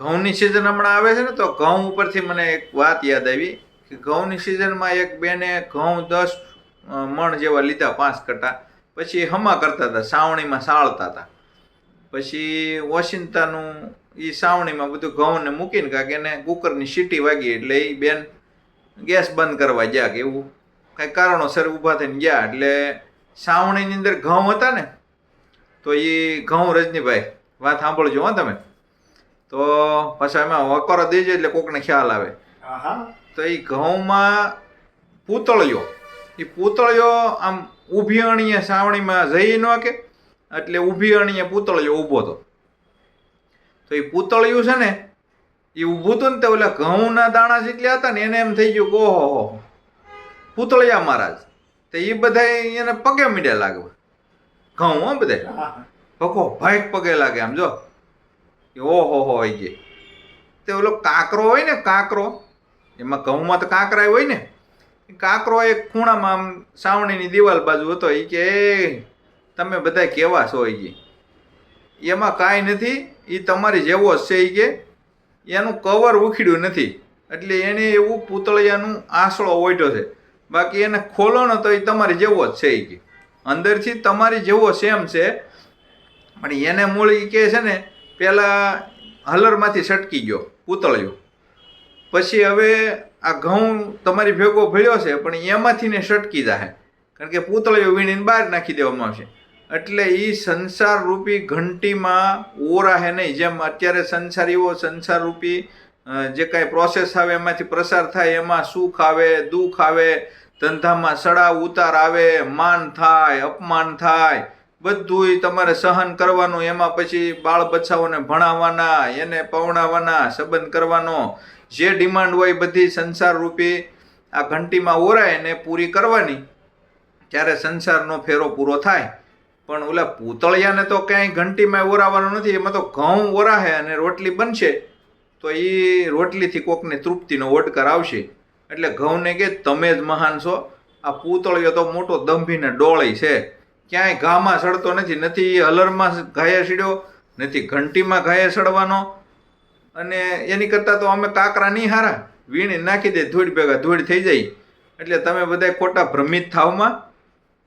ઘઉંની સિઝન હમણાં આવે છે ને, તો ઘઉં ઉપરથી મને એક વાત યાદ આવી કે ઘઉંની સિઝનમાં એક બેને ઘઉં દસ મણ જેવા લીધા પાંચ કટા. પછી હમા કરતા હતા, સાવણીમાં સાળતા હતા. પછી ઓશિંતાનું એ સાવણીમાં બધું ઘઉંને મૂકીને કાંઈક એને કુકરની સીટી વાગી એટલે એ બેન ગેસ બંધ કરવા ગયા કે એવું કાંઈ કારણોસર ઊભા થઈને ગયા. એટલે સાવણીની અંદર ઘઉં હતા ને, તો એ ઘઉં રજનીભાઈ, વાત સાંભળજો હા તમે. તો પાછા એમાં વકોરો દેજો એટલે કોકને ખ્યાલ આવે. તો એ ઘઉંમાં પૂતળિયો એ પૂતળિયો આમ ઊભી અણીએ સાવણીમાં જઈ ન કે એટલે ઊભી અણીએ પૂતળિયો ઊભો હતો. તો એ પૂતળિયું છે ને એ ઊભું હતું ને તે ઓલા ઘઉંના દાણા જેટલા હતા ને એને એમ થઈ ગયું ઓહો પૂતળિયા મહારાજ. તો એ બધા એને પગે મીડ્યા લાગવા ઘઉં હો બધા. પકો ભાઈક પગે લાગે આમ જો. કે ઓહો હો હોય કે તે ઓલો કાંકરો હોય ને કાંકરો એમાં ઘઉંમાં તો કાંકરા હોય ને કાંકરો એક ખૂણામાં આમ સાવણીની દિવાલ બાજુ હતો એ કે "એ, તમે બધા કેવા છો એ કે એમાં કાંઈ નથી એ તમારી જેવો જ છે એ કે. એનું કવર ઉખીડ્યું નથી એટલે એને એવું પૂતળિયાનું આસળો ઓઢ્યો છે. બાકી એને ખોલો ને તો એ તમારી જેવો જ છે એ કે. અંદરથી તમારી જેવો સેમ છે પણ એને મૂળ એ કે છે ને પેલા હલરમાંથી સટકી ગયો પૂતળિયો. પછી હવે આ ઘઉં તમારી ભેગો ભળ્યો છે પણ એમાંથી ને સટકી જાય કારણ કે પૂતળિયો વીણીને બહાર નાખી દેવામાં આવશે. એટલે એ સંસાર રૂપી ઘંટીમાં ઓરાહે નહીં. જેમ અત્યારે સંસારીઓ સંસાર રૂપી અ, જે કાંઈ પ્રોસેસ આવે એમાંથી પ્રસાર થાય એમાં સુખ આવે દુઃખ આવે ધંધામાં સડાવ ઉતાર આવે માન થાય અપમાન થાય. બધુંય તમારે સહન કરવાનું, એમાં પછી બાળ બચ્ચાઓને ભણાવવાના, એને પવણાવવાના સંબંધ કરવાનો, જે ડિમાન્ડ હોય બધી સંસાર રૂપી આ ઘંટીમાં ઓરાય ને પૂરી કરવાની, ત્યારે સંસારનો ફેરો પૂરો થાય. પણ ઓલા પૂતળિયાને તો ક્યાંય ઘંટીમાં ઓરાવાનું નથી, એમાં તો ઘઉં ઓરાહે અને રોટલી બનશે, તો એ રોટલીથી કોકને તૃપ્તિનો ઓડકર આવશે. એટલે ઘઉંને કે તમે જ મહાન છો. આ પૂતળિયો તો મોટો દંભીને ડોળી છે. ક્યાંય ઘામાં સડતો નથી નથી હલરમાં ઘાયે સીડ્યો નથી ઘંટીમાં ઘાયે સડવાનો. અને એની કરતાં તો અમે કાકરા નહીં હારા. વીણી નાખી દે ધૂળ ભેગા ધૂળ થઈ જાય. એટલે તમે બધા ખોટા ભ્રમિત થાવમાં.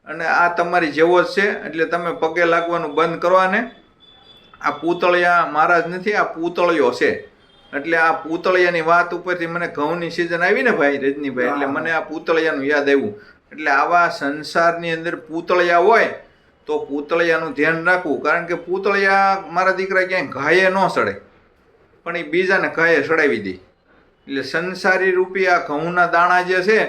અને આ તમારી જેવો જ છે એટલે તમે પગે લાગવાનું બંધ કરવાને. આ પૂતળિયા મહારાજ નથી આ પૂતળિયો છે. એટલે આ પૂતળિયાની વાત ઉપરથી મને ઘઉંની સિઝન આવી ને ભાઈ રજનીભાઈ એટલે મને આ પૂતળિયાનું યાદ આવ્યું. એટલે આવા સંસારની અંદર પૂતળિયા હોય, તો પૂતળિયાનું ધ્યાન રાખવું. કારણ કે પૂતળિયા મારા દીકરા ક્યાંય ઘાયે ન સડે. પણ એ બીજાને ઘાયે સડાવી દે. એટલે સંસારી રૂપી આ ઘઉંના દાણા જે છે,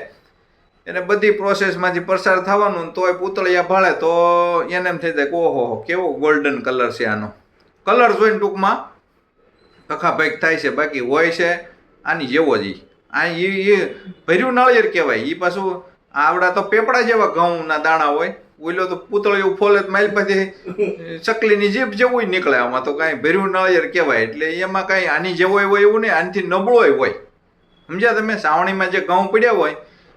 એને બધી પ્રોસેસમાંથી પસાર થવાનું તોય પૂતળિયા ભાળે, તો એને એમ થઈ જાય કે ઓહો, કેવો ગોલ્ડન કલર છે આનો. કલર જોઈને ટૂંકમાં કખાભાઈ થાય છે. બાકી હોય છે આની જેવો જ. આ એ ભર્યું નાળિયેર કહેવાય. એ પાછું આવડા તો પેપડા જેવા ઘઉંના દાણા હોય ઓઈલો તો પૂતળિયું ફોલે માઇલ પાસે ચકલીની જીભ જેવું નીકળે. આમાં તો કાંઈ ભર્યું નળિયર કહેવાય. એટલે એમાં કાંઈ આની જેવો હોય એવું નહીં, આનાથી નબળોય હોય. સમજ્યા તમે? સાવણીમાં જે ઘઉં પડ્યા હોય,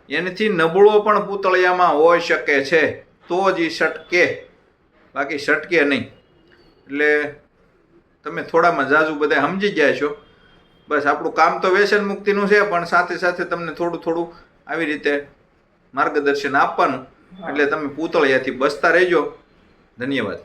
એનાથી નબળો પણ પૂતળિયામાં હોઈ શકે છે. તો જ એ સટકે. બાકી સટકે નહીં. એટલે તમે થોડામાં જાજુ બધા સમજી જાય છો. બસ આપણું કામ તો વ્યસન મુક્તિનું છે, પણ સાથે સાથે તમને થોડું થોડું આવી રીતે માર્ગદર્શન આપવાનું. એટલે તમે પૂતળિયાથી બસતા રહેજો. ધન્યવાદ.